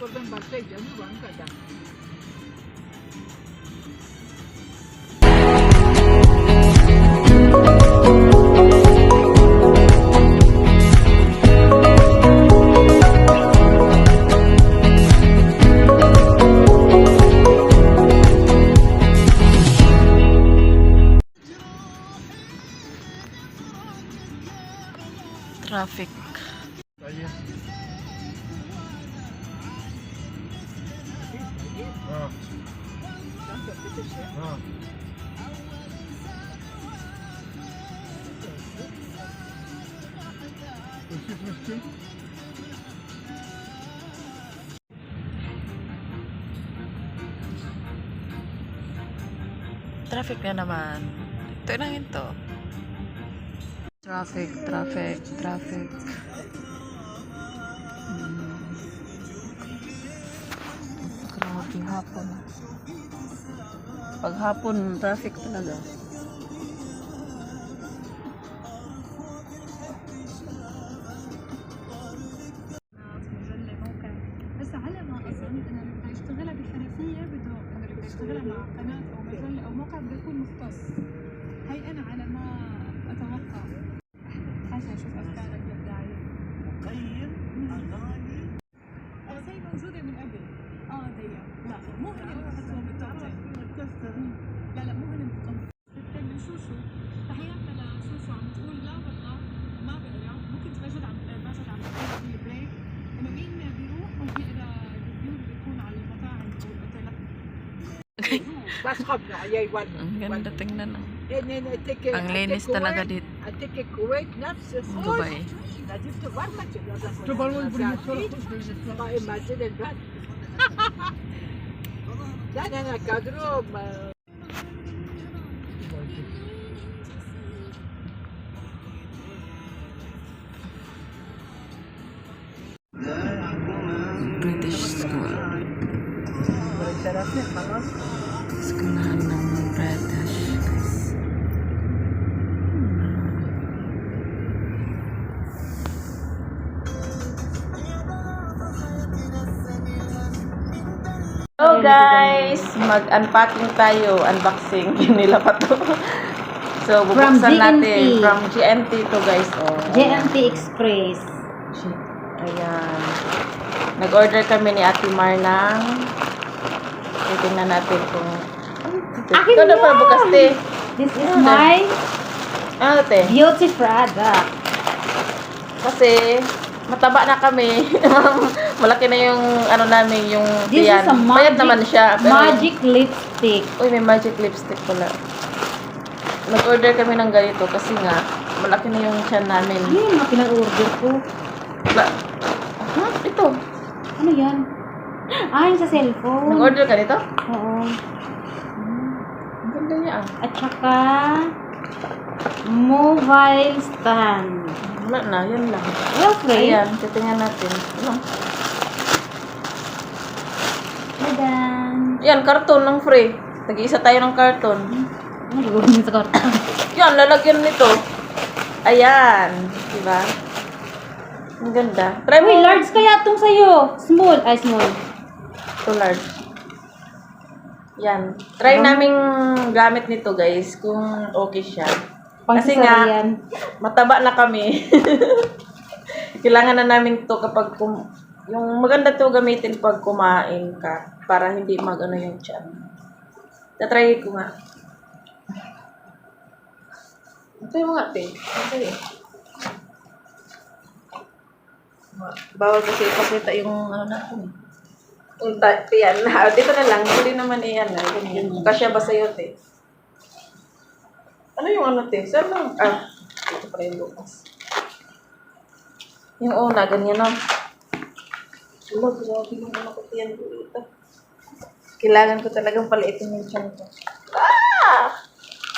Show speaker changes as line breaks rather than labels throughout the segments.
korban baklayacağım, yuvanı kazanmayacağım.
traffic
Ha. Üşütmüş ki.
Traffic na naman. Ito na ito. Traffic, traffic, traffic. kahapon. Paghapon, traffic talaga.
اشتغلها مع قناه أو مجله أو موقع بده يكون مختص هي أنا على ما أتوقع لا مو هن لوحدهم لا لا مو هن بتقنطر شو شو تحياتنا لشوشو عم تقول لا والله ما بقرا مو كنت عم بجد عم بقول بالبريك انه مين بيروح وبيقرا الريفيو اللي بيكون على المطاعم أو الاوتيلات
That's hot now. Yeah, one.
Ang ganda tingnan. And
then I take
Ang linis talaga dito.
I take a Kuwait nafs.
Dubai.
Nandito ana kadro. ma-
British school. Eskwelahan ng British. Guys! Mag-unpacking tayo. Unboxing. Nila pa to. So, bubuksan natin. From GNT to guys. Oh.
JMT Express.
Ayan. Nag-order kami ni Ate Mar ng titingnan natin kung
Akin
Ito na para bukas, te.
This is
Ano
my
Ano, te?
beauty product.
Kasi, mataba na kami. Malaki na yung, ano namin, yung
This
tiyan.
is a
Payat
magic,
naman siya. Pero,
magic lipstick.
Uy, may magic lipstick pala. Nag-order kami ng ganito kasi nga, malaki na yung tiyan namin.
Ano yung mga pinag-order ko?
La, huh? Ito.
Ano yan? Ah, yung sa cellphone.
Nag-order ka nito?
Oo.
Ang ganda niya ah.
At saka, mobile stand.
Wala na, yun lang.
Well, free.
Ayan, titingnan natin. Ano?
Madan.
Yan, karton ng free. Tag-isa tayo ng karton.
Ano gagawin sa karton?
Yan, lalagyan nito. Ayan. Diba? Ang ganda. Try mo.
Uy, large kaya itong sa'yo. Small. Ay, small.
Ito large. Yan. Try naming gamit nito guys kung okay siya. Kasi nga, mataba na kami. Kailangan na namin to kapag kum yung maganda to gamitin pag kumain ka para hindi magano yung tiyan. Tatry ko nga. Ito yung mga te. Ito yun. Bawal kasi ipakita yung ano natin. Yung ta- yan. Dito na lang. Hindi naman iyan. Kasya ba sa'yo, te? Ano yung ano, te? Saan lang? Ah, dito pa rin bukas. Yung una, ganyan na. Wala, grabe yung ano ko yan dito. Kailangan ko talagang paliitin yung tiyan ko. Ah!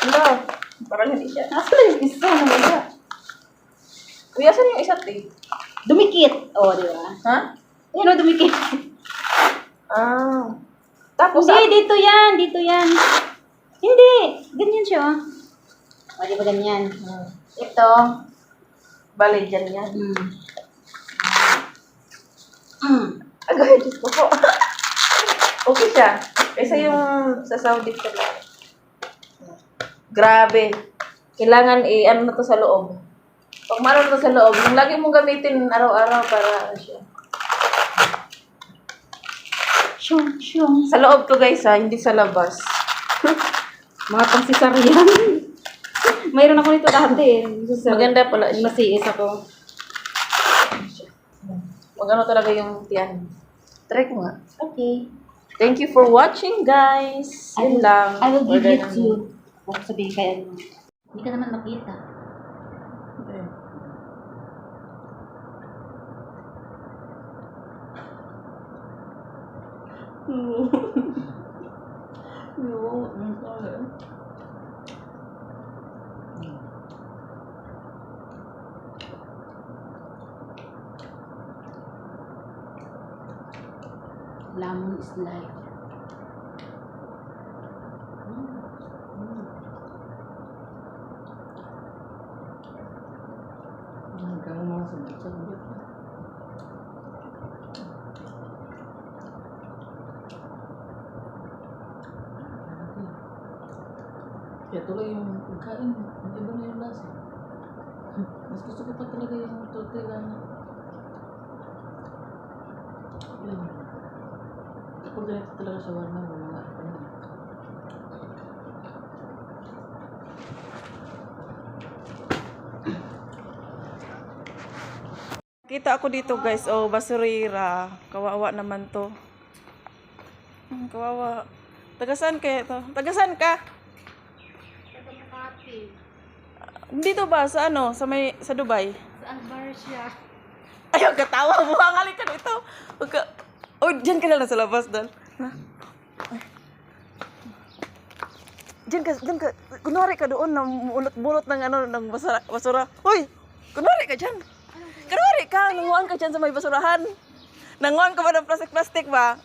Wala. Parang hindi siya.
Nasaan yung isa? Ano wala?
Kuya, saan yung isa, te?
Dumikit. O, oh, di ba?
Ha?
Yan o, dumikit.
Ah. Tapos,
Hindi, dito yan. Dito yan. Hindi. Ganyan siya. oh. O, di ba ganyan?
ah,
Ito.
bali, dyan yan.
Mm. Mm.
Ay, Diyos ko po. okay siya. Kaysa yung sa Saudi ka lang. Grabe. Kailangan i ano na to sa loob. Pag meron to sa loob, yung lagi mong gamitin araw-araw para ano siya.
Shung, shung.
Sa loob to guys ha, hindi sa labas.
Mga pang cesarean. Mayroon ako nito dati. Sa-
Maganda pala siya.
Masiis ako.
Mag ano talaga yung tiyan. Try ko nga.
Okay.
Thank you for watching guys. Yun lang.
I will give it to you. Huwag sabihin kay ano. Hindi ka naman makita.
Okay.
Lemon is life.
Hanggang mga sabit-sabit. Kaya tuloy yung pagkain, hindi ba na yung lasa? Mas gusto ko pa talaga yung tortilla na. Kapag ganito talaga sa warna, mga ano. Kita ako dito guys, oh, basurira. Kawawa naman to. Hmm, kawawa. Tagasan kaya to? Tagasan ka? Dito ba? Sa ano? Sa may, sa Dubai?
Sa Albar siya.
Ayaw, katawa mo. Ang halik ka dito. Huwag ka. Oh, dyan ka lang sa labas, Dal. Na. Ay. Diyan ka, diyan ka. Kunwari ka doon na mulot-mulot ng ano, ng basura. basura. Hoy! Kunwari ka dyan. Kunwari ka, nanguhan ka dyan sa may basurahan. Nanguhan ka ba ng plastic-plastic ba?